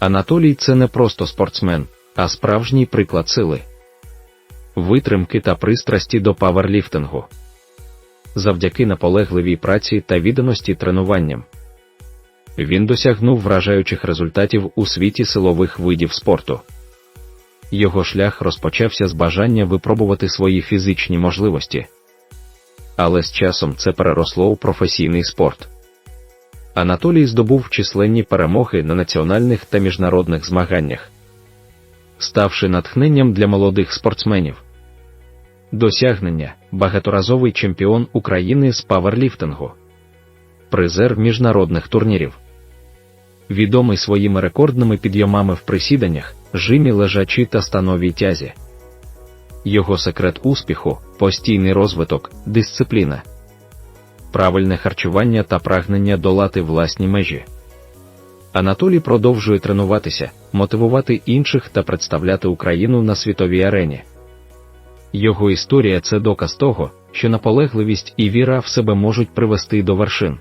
Анатолій це не просто спортсмен, а справжній приклад сили, витримки та пристрасті до паверліфтингу. Завдяки наполегливій праці та відданості тренуванням. Він досягнув вражаючих результатів у світі силових видів спорту. Його шлях розпочався з бажання випробувати свої фізичні можливості. Але з часом це переросло у професійний спорт. Анатолій здобув численні перемоги на національних та міжнародних змаганнях, ставши натхненням для молодих спортсменів. Досягнення багаторазовий чемпіон України з паверліфтингу, призер міжнародних турнірів. Відомий своїми рекордними підйомами в присіданнях, жимі лежачі та становій тязі. Його секрет успіху постійний розвиток, дисципліна, правильне харчування та прагнення долати власні межі. Анатолій продовжує тренуватися, мотивувати інших та представляти Україну на світовій арені. Його історія це доказ того, що наполегливість і віра в себе можуть привести до вершин.